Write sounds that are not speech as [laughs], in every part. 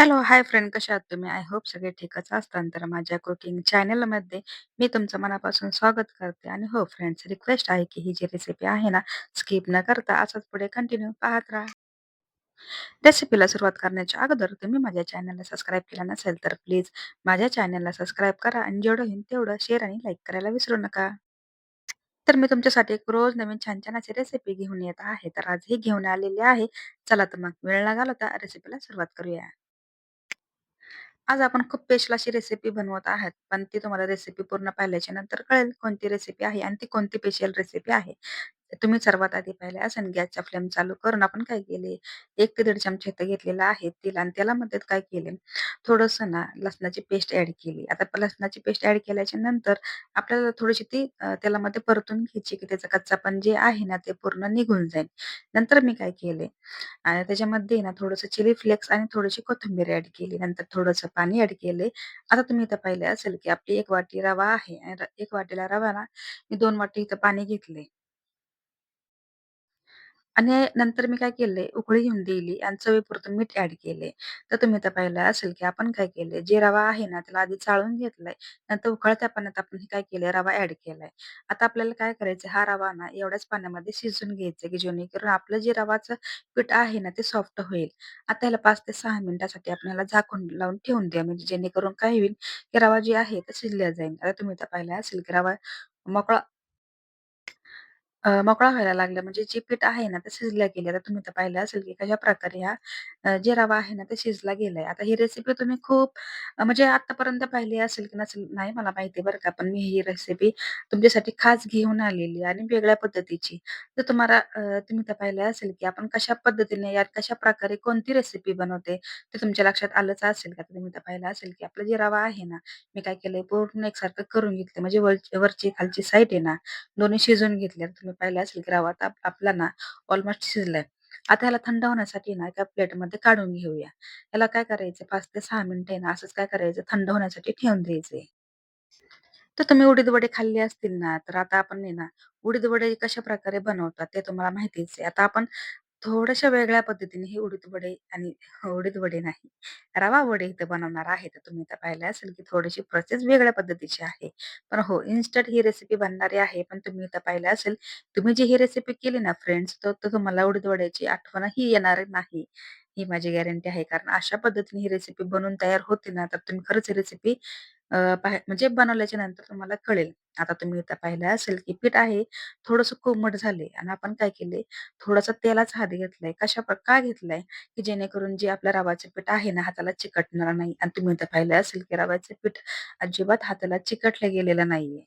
Hello, hi friend कशा आहात तुम्ही? आय होप सगळे ठीकच असताल. तर माझ्या कुकिंग चॅनलमध्ये मी तुमचं मनापासून स्वागत करते आणि हो फ्रेंड्स रिक्वेस्ट आहे की ही जी रेसिपी आहे ना, स्किप न करता असंच पुढे कंटिन्यू पाहत राहा. रेसिपीला सुरुवात करण्याच्या अगोदर तुम्ही माझ्या चॅनलला सबस्क्राईब केला नसेल तर प्लीज माझ्या चॅनलला सबस्क्राईब करा आणि जेवढं होईल तेवढं शेअर आणि लाईक करायला विसरू नका. तर मी तुमच्यासाठी एक रोज नवीन छान-छान अशी रेसिपी घेऊन येत आहे. तर आजही घेऊन आलेली आहे. चला तर मग वेळ न घालवता रेसिपीला सुरुवात करूया. आज आपण खूप स्पेशल अशी रेसिपी बनवत आहात. पण ती तुम्हाला रेसिपी पूर्ण पाहिल्याच्या नंतर कळेल कोणती रेसिपी आहे आणि ती कोणती स्पेशल रेसिपी आहे. तुम्ही सर्वात आधी पाहिले असेल गॅसचा फ्लेम चालू करून आपण काय केले, एक ते दीड चमचे इथं घेतलेलं आहे तेल आणि त्याला मध्ये काय केले, थोडंसं ना लसणाची पेस्ट ऍड केली. आता लसणाची पेस्ट ऍड केल्याच्यानंतर आपल्याला थोडीशी ती तेलामध्ये परतून घ्यायची, की त्याचं कच्चापण जे आहे ना, ते पूर्ण निघून जाईल. नंतर मी काय केले आणि त्याच्यामध्ये ना थोडंसं चिली फ्लेक्स आणि थोडीशी कोथिंबीर ऍड केली. नंतर थोडंसं पाणी ऍड केले. आता तुम्ही इथं पाहिले असेल, की आपली एक वाटी रवा आहे आणि 1 वाटीला रवा मी दोन वाटी इथं पाणी घेतले. आणि नंतर मी काय केलंय, उकळी घेऊन दिली आणि चवीपुरतं मीठ ऍड केले. तर तुम्ही तर पाहिलं असेल, की आपण काय केलंय, जे रवा आहे ना, त्याला आधी चाळून घेतलाय. नंतर उकळत्या पाण्यात आपण हे काय केलंय, रवा ऍड केलाय. आता आपल्याला काय करायचं, हा रवा ना एवढ्याच पाण्यामध्ये शिजून घ्यायचं, की जेणेकरून आपलं जे रवाचं पीठ आहे ना, ते सॉफ्ट होईल. आता ह्याला पाच ते सहा मिनिटासाठी आपल्याला झाकून लावून ठेवून द्या, म्हणजे जेणेकरून काय होईल, की रवा जे आहे, ते शिजल्या जाईल. आता तुम्ही तर पाहिलं असेल, की रवा मोकळा अ, मोकळा व्हायला लागला म्हणजे जे पीठ आहे ना, ते शिजल्या गेले. आता तुम्ही तर पाहिलं असेल, की कशाप्रकारे हा अ, जे रवा आहे ना, ते शिजला गेलाय. आता ही रेसिपी तुम्ही खूप अ, म्हणजे आत्तापर्यंत पाहिली असेल की नसेल नाही मला माहिती बरं का. पण मी ही रेसिपी तुमच्यासाठी खास घेऊन आलेली आणि वेगळ्या पद्धतीची. तर तुम्हाला अ, तुम्ही तर पाहिलं असेल, की आपण कशा पद्धतीने या कशाप्रकारे कोणती रेसिपी बनवते, ते तुमच्या लक्षात आलंच असेल का. तुम्ही तर पाहिलं असेल, की आपलं जे रवा आहे ना, मी काय केलंय पूर्ण एकसारखं करून घेतलं. म्हणजे वर वरची खालची साईड आहे ना, दोन्ही शिजवून तुम्ही तुम्ही पाहिलं असेल की रवा आपला ना ऑलमोस्ट शिजलाय. आता ह्याला थंड होण्यासाठी ना एका प्लेटमध्ये काढून घेऊया. याला काय करायचं पाच ते सहा मिनिटं आहे ना असंच काय करायचं थंड होण्यासाठी ठेवून द्यायचंय. तर तुम्ही उडीद वडे खाल्ले असतील ना, तर आता आपण ना उडीद वडे कशा प्रकारे बनवतात ते तुम्हाला माहितीच आहे. आता आपण थोड्याशा वेगळ्या पद्धतीने हे उडीद वडे आणि [laughs] उडीद वडे नाही, रवा वडे इथे बनवणार आहे. तर तुम्ही तर पाहिलं असेल, की थोडीशी प्रोसेस वेगळ्या पद्धतीची आहे. पण हो, इन्स्टंट ही रेसिपी बनणारी आहे. पण तुम्ही इथं पाहिलं असेल, तुम्ही जी ही रेसिपी केली ना फ्रेंड्स, तर तर तुम्हाला उडीद वड्याची आठवणही येणार नाही. ही माझी गॅरंटी आहे. कारण अशा पद्धतीने ही रेसिपी बनवून तयार होते ना, तर तुम्ही खरंच ही रेसिपी अ, पाह म्हणजे बनवल्याच्या नंतर तुम्हाला कळेल. आता तुम्ही इथं पाहिलं असेल, की पीठ आहे थोडंसं कोमट झाले आणि आपण काय केले, थोडासा तेलाचा हात घेतलाय. कशा प्र का घेतलाय, की जेणेकरून जे आपलं रवाचं पीठ आहे ना, हाताला चिकटणार नाही आणि तुम्ही इथं पाहिलं असेल, की रव्याचं पीठ अजिबात हाताला चिकटलं गेलेलं नाहीये.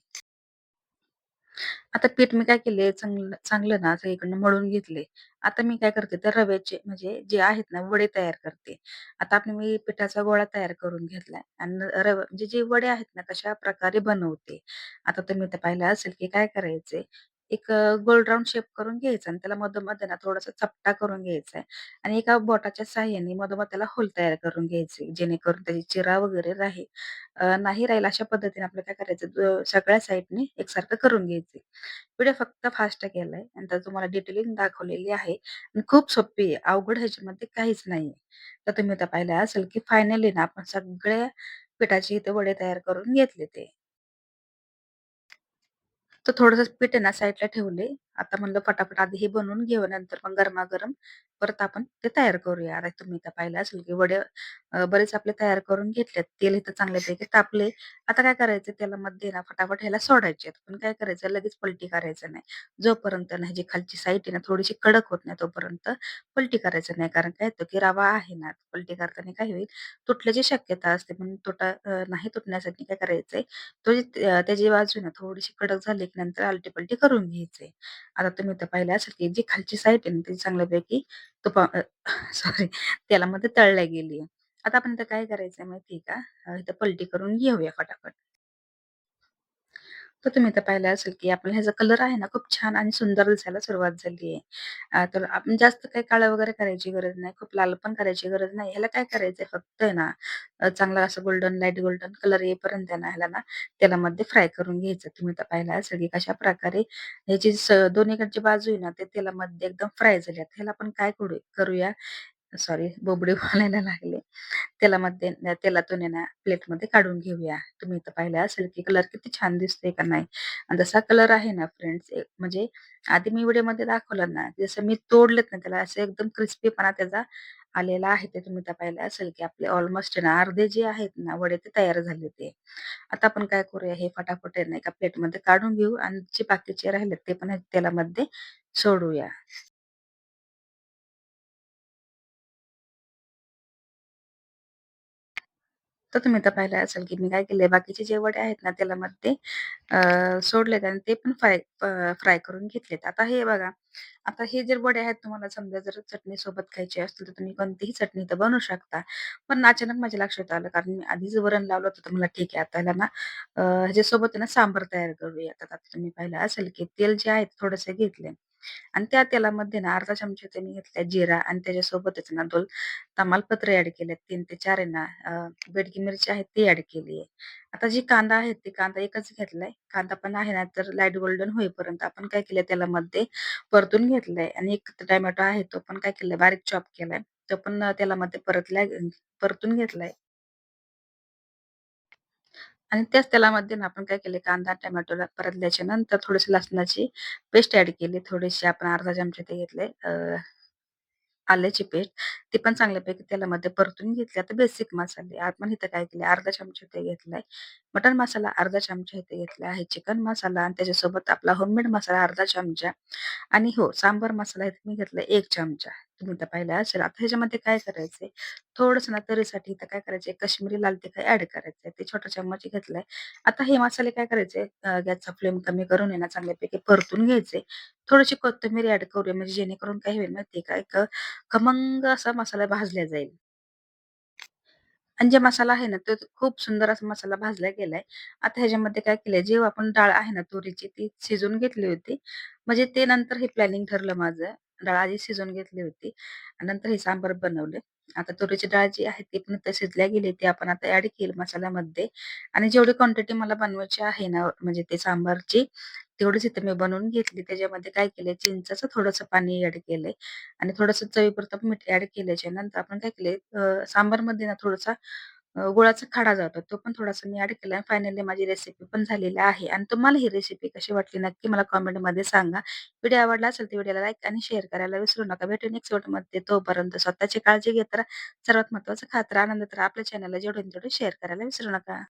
आता पीठ मी काय केले, चांगलं चांगलं ना सगळीकडनं मळून घेतले. आता मी काय करते, तर रव्याचे म्हणजे जे आहेत ना वडे तयार करते. आता आपण मी पिठाचा गोळा तयार करून घेतलाय आणि रवा म्हणजे जे वडे आहेत ना कशाप्रकारे बनवते. आता तुम्ही तर पाहिलं असेल, की काय करायचे एक अ, गोल राउंड शेप करून घ्यायचा आणि त्याला मधोमध ना थोडासा चपटा करून घ्यायचा आहे आणि एका बोटाच्या सहाय्याने मधोमध त्याला होल तयार करून घ्यायचे. जेणेकरून त्याची चिरा वगैरे राहील अ, नाही राहील अशा पद्धतीने आपल्याला काय करायचं, अ, सगळ्या साईडने एकसारखं करून घ्यायचे. व्हिडिओ फक्त फास्ट केलाय आणि त्यात तुम्हाला डिटेलिंग दाखवलेली आहे आणि खूप सोपी आहे. अवघड ह्याच्यामध्ये काहीच नाहीये. तर तुम्ही आता पाहिलं असेल, की फायनली ना आपण सगळ्या पिठाचे इथे वडे तयार करून घेतले ते. तर थोडस पीठ आहे ना साईडला ठेवले. आता म्हणलं फटाफट आधी हे बनवून घेऊ नंतर मग गरमागरम परत आपण ते तयार करूया. आता तुम्ही तर पाहिलं असेल, की वडे बरेच आपले तयार करून घेतलेत. तेल इथं चांगल्यापैकी तापले. आता काय करायचं तेलामध्ये ना फटाफट ह्याला सोडायचे पण काय करायचं लगेच पलटी करायचं नाही. जोपर्यंत ना जी खालची साईड आहे ना थोडीशी कडक होत नाही तोपर्यंत पलटी करायचं नाही. कारण काय होतं, की रवा आहे ना पलटी करताना काय होईल तुटल्याची शक्यता असते. म्हणून तुटा नाही तुटण्यासाठी काय करायचंय तो त्याची बाजू आहे ना थोडीशी कडक झाली की नंतर आलटी-पलटी करून घ्यायचंय. आता तुम्ही तर पाहिलं असेल की जी खालची साईड आहे ना ती चांगल्यापैकी तुपा सॉरी सॉरी तेलामध्ये तळल्या गेली आता आपण इथं काय करायचं माहिती आहे का? इथं पलटी करून घेऊया फटाफट. तर तुम्ही तर पाहिलं असेल, की आपला ह्याचा कलर आहे ना, खूप छान आणि सुंदर दिसायला सुरुवात झाली आहे. तर आपण जास्त काही काळं वगैरे करायची गरज नाही. खूप लाल पण करायची गरज नाही. ह्याला काय करायचंय फक्त आहे ना, चांगला असं गोल्डन, लाइट गोल्डन कलर येईपर्यंत आहे ना, ह्याला ना तेलामध्ये फ्राय करून घ्यायचं. तुम्ही तर पाहिलं असेल, की कशा प्रकारे ह्याची स दोन्हीकडची बाजू आहे ना, ते तेलामध्ये एकदम फ्राय झाल्यात. ह्याला आपण काय करू करूया सॉरी बोबडे [laughs] घालायला लागले. तेलामध्ये मध्ये तेलातून आहे ना प्लेटमध्ये काढून घेऊया. तुम्ही इथं पाहिलं असेल की कलर किती छान दिसतोय का नाही? आणि जसा कलर आहे ना फ्रेंड्स म्हणजे आधी मी व्हिडिओमध्ये दाखवलं ना, जसं मी तोडलेत ना त्याला असं एकदम क्रिस्पीपणा त्याचा आलेला आहे. ते तुम्ही तर पाहिलं असेल की आपले ऑलमोस्ट ना अर्धे जे आहेत ना वडे ते तयार झाले ते. आता आपण काय करूया हे फटाफट नाही का एका प्लेटमध्ये काढून घेऊ आणि जे बाकीचे राहिलेत ते पण तेलामध्ये सोडूया. तर तुम्ही तर पाहिलं असेल, की मी काय केले बाकीचे जे वडे आहेत ना तेलामध्ये अ, सोडलेत आणि ते पण फ्राय फ्राय करून घेतलेत. आता हे बघा, आता हे जे वडे आहेत तुम्हाला समजा जर चटणी सोबत खायचे असतील, तर तुम्ही कोणतीही चटणी तर बनवू शकता. पण अचानक माझ्या लक्षात आलं, कारण मी आधीच वरण लावलं होतं, तर मला ठीक आहे आता ह्याला ना ह्याच्यासोबत ना सांबार तयार करूया. आता तुम्ही पाहिलं असेल, की तेल जे आहे थोडंसं घेतले आणि त्या तेलामध्ये ना अर्धा चमचा त्यांनी घेतला जिरा आणि त्याच्यासोबतच ना दोन तमालपत्र ऍड केलेत. तीन ते चार आहे ना अ, बेडगी मिरची आहे ती ऍड केली आहे. आता जी कांदा आहे, ती कांदा एकच घेतलाय. कांदा पण आहे ना, तर लाइट गोल्डन होईपर्यंत आपण काय केलं तेलामध्ये परतून घेतलाय आणि एक टोमॅटो आहे, तो पण काय केलाय बारीक चॉप केलाय. तो पण तेलामध्ये परतलाय परतून घेतलाय. आणि त्याच तेलामध्ये ना आपण काय केले कांदा, टोमॅटोला परतल्याच्या नंतर थोडीशी लसणाची पेस्ट ऍड केली. थोडीशी आपण अर्धा चमचा ते घेतले अ, आल्याची पेस्ट ती पण चांगल्यापैकी तेलामध्ये परतून घेतली. आता बेसिक मसाले आपण इथं काय केले अर्धा चमचा ते घेतलाय. मटन मसाला अर्धा चमचा इथे घेतला आहे. चिकन मसाला आणि त्याच्यासोबत आपला होममेड मसाला अर्धा चमचा आणि हो, सांबर मसाला इथे मी घेतला एक चमचा. तुम्ही तर पाहिलं असेल. आता ह्याच्यामध्ये काय करायचंय, थोडंसं ना तरीसाठी इथं काय करायचंय, काश्मीरी लाल तिखट ऍड करायचंय. ते छोटा चम्मच घेतलाय. आता हे मसाले काय करायचे, गॅसचा फ्लेम कमी करून आहे ना, चांगल्यापैकी परतून घ्यायचे. थोडीशी कोथिंबीर ऍड करूया, म्हणजे जेणेकरून काय होईल माहिती का, एक खमंग असा मसाला भाजला जाईल. आणि जे मसाला आहे ना, तो खूप सुंदर असा मसाला भाजला गेलाय. आता ह्याच्यामध्ये काय केलंय, जेव्हा आपण डाळ आहे ना तुरीची, ती शिजवून घेतली होती. म्हणजे ते नंतर हे प्लॅनिंग ठरलं माझं. डाळ आधी शिजवून घेतली होती नंतर हे सांबार बनवले आता तुरीची डाळ जी आहे, ती पण आता शिजल्या गेली. ती आपण आता ऍड केली मसाल्यामध्ये आणि जेवढी क्वांटिटी मला बनवायची आहे ना, म्हणजे ते सांबारची, तेवढीच इथे मी बनवून घेतली. त्याच्यामध्ये काय केलंय, चिंचाचं थोडंसं पाणी ऍड केलंय आणि थोडंसं चवीपुरतं मीठ ऍड केल्याच्यानंतर आपण काय केलंय, अ, सांबारमध्ये ना थोडासा अ, गुळाचा खडा जातो. तो पण थोडासा मी ॲड केला. फायनली माझी रेसिपी पण झालेली आहे आणि तुम्हाला ही रेसिपी कशी वाटली नक्की मला कमेंटमध्ये सांगा. व्हिडिओ आवडला असेल तर व्हिडिओला लाईक आणि शेअर करायला विसरू नका. भेटू नेक्स्ट व्हिडिओमध्ये. तोपर्यंत स्वतःची काळजी घेत राहा. सर्वात महत्त्वाचं खात राहा, आनंदात राहा. आपल्या चॅनलला जेवढे तेवढे शेअर करायला विसरू नका.